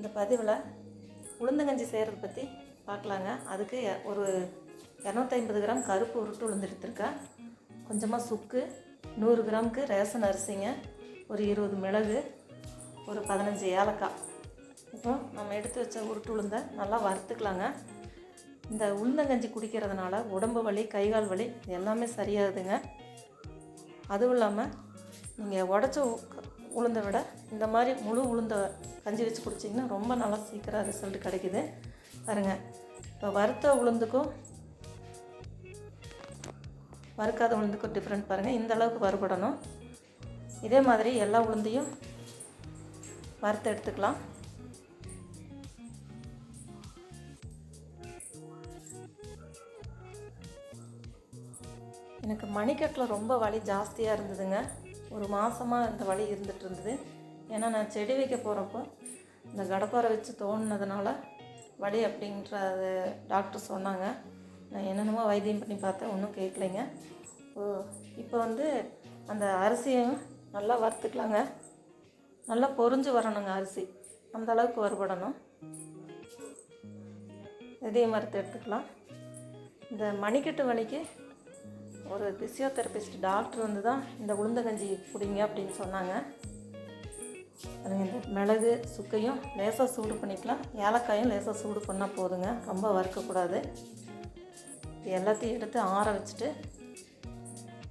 இந்த பதிவில் உளுந்தங்கஞ்சி செய்கிறத பற்றி பார்க்கலாங்க அதுக்கு எ- ஒரு இரநூத்தைம்பது கிராம் கருப்பு உருட்டு உளுந்து எடுத்திருக்கேன் கொஞ்சமாக சுக்கு நூறு கிராமுக்கு ரேஷன் அரிசிங்க ஒரு இருபது மிளகு ஒரு பதினஞ்சு ஏலக்காய். இப்போ நம்ம எடுத்து வச்ச உருட்டு உளுந்தை நல்லா வறுத்துக்கலாங்க. இந்த உளுந்தங்கஞ்சி குடிக்கிறதுனால உடம்பு வலி கை கால் வலி இது எல்லாமே சரியாகுதுங்க. அதுவும் இல்லாமல் நீங்கள் உடச்ச உளுந்தை விட இந்த மாதிரி முழு உளுந்தை கஞ்சி வச்சு குடிச்சிங்கன்னா ரொம்ப நல்லா சீக்கிரம் ரிசல்ட் கிடைக்குது. பாருங்கள் இப்போ வறுத்த உளுந்துக்கும் வறுக்காத உளுந்துக்கும் டிஃப்ரெண்ட் பாருங்கள் இந்த அளவுக்கு வறுபடணும். இதே மாதிரி எல்லா உளுந்தையும் வறுத்து எடுத்துக்கலாம். எனக்கு மணிக்கட்டில் ரொம்ப வலி ஜாஸ்தியாக இருந்ததுங்க. ஒரு மாதமாக இந்த வலி இருந்துகிட்டு இருந்தது. ஏன்னா நான் செடி வைக்க போகிறப்போ இந்த கடப்பாரை வச்சு தோணுனதுனால வடி அப்படின்ற டாக்டர் சொன்னாங்க. நான் என்னென்னமோ வைத்தியம் பண்ணி பார்த்தேன் ஒன்றும் கேட்கலைங்க. ஓ இப்போ வந்து அந்த அரிசியும் நல்லா வறுத்துக்கலாங்க. நல்லா பொரிஞ்சு வரணுங்க அரிசி. அந்த அளவுக்கு வறுபடணும். இதையும் வறுத்து எடுத்துக்கலாம். இந்த மணிக்கட்டு வலிக்கு ஒரு பிசியோதெரபிஸ்ட் டாக்டர் வந்து தான் இந்த உளுந்தங்கஞ்சி குடிங்க அப்படின்னு சொன்னாங்க. அதுங்க இந்த மிளகு சுக்கையும் லேசாக சூடு பண்ணிக்கலாம். ஏலக்காயும் லேசாக சூடு பண்ணால் போதுங்க. ரொம்ப வறுக்கக்கூடாது. இது எல்லாத்தையும் எடுத்து ஆற வச்சுட்டு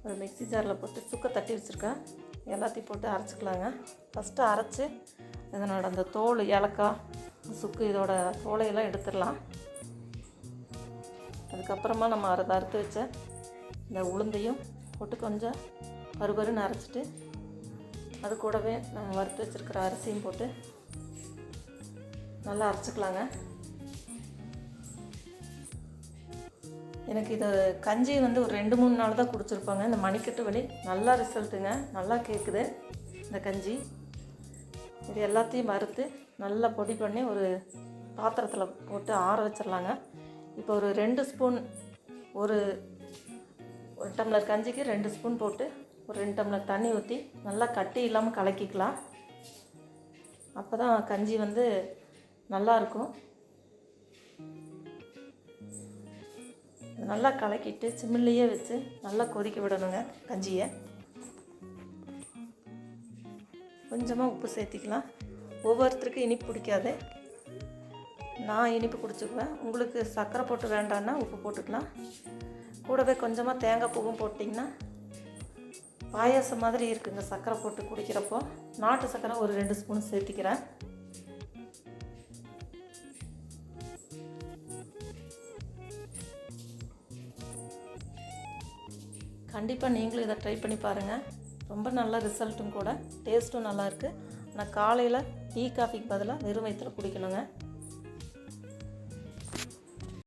ஒரு மிக்ஸி ஜாரில் போட்டு சுக்கை தட்டி வச்சுருக்கேன். எல்லாத்தையும் போட்டு அரைச்சிக்கலாங்க. ஃபஸ்ட்டு அரைச்சி இதனோட அந்த தோல் ஏலக்காய் சுக்கு இதோட தோலையெல்லாம் எடுத்துடலாம். அதுக்கப்புறமா நம்ம அதை அறுத்து வச்ச இந்த உளுந்தையும் போட்டு கொஞ்சம் பருபருன்னு அரைச்சிட்டு அது கூடவே நம்ம வறுத்து வச்சுருக்கிற அரிசியும் போட்டு நல்லா அரைச்சிக்கலாங்க. எனக்கு இது கஞ்சி வந்து ஒரு ரெண்டு மூணு நாள் தான் குடிச்சிருப்பாங்க. இந்த மணிக்கட்டு வலி நல்லா ரிசல்ட்டுங்க. நல்லா கேட்குது இந்த கஞ்சி. இது எல்லாத்தையும் வறுத்து நல்லா பொடி பண்ணி ஒரு பாத்திரத்தில் போட்டு ஆற வச்சிடலாங்க இப்போ ஒரு ரெண்டு ஸ்பூன் ஒரு ஒரு டம்ளர் கஞ்சிக்கு ரெண்டு ஸ்பூன் போட்டு ஒரு ரெண்டு டம்ளர் தண்ணி ஊற்றி நல்லா கட்டி இல்லாமல் கலக்கிக்கலாம். அப்போ தான் கஞ்சி வந்து நல்லாயிருக்கும் நல்லா கலக்கிட்டு சிம்மிலேயே வச்சு நல்லா கொதிக்க விடணுங்க கஞ்சியை. கொஞ்சமாக உப்பு சேர்த்திக்கலாம். ஒவ்வொருத்தருக்கும் இனிப்பு பிடிக்காது. நான் இனிப்பு குடிச்சுக்குவேன். உங்களுக்கு சர்க்கரை போட்டு வேண்டான்னா உப்பு போட்டுக்கலாம். கூடவே கொஞ்சமாக தேங்காய் பூவும் போட்டிங்கன்னா பாயாசம் மாதிரி இருக்குங்க. சர்க்கரை போட்டு குடிக்கிறப்போ நாட்டு சர்க்கரை ஒரு ரெண்டு ஸ்பூன் சேர்த்திக்கிறேன். கண்டிப்பாக நீங்களும் இதை ட்ரை பண்ணி பாருங்கள் ரொம்ப நல்ல ரிசல்ட்டும் கூட. டேஸ்ட்டும் நல்லா இருக்குது ஆனால் காலையில் டீ காஃபிக்கு பதிலாக வெறும் வயிற்றுல குடிக்கணுங்க.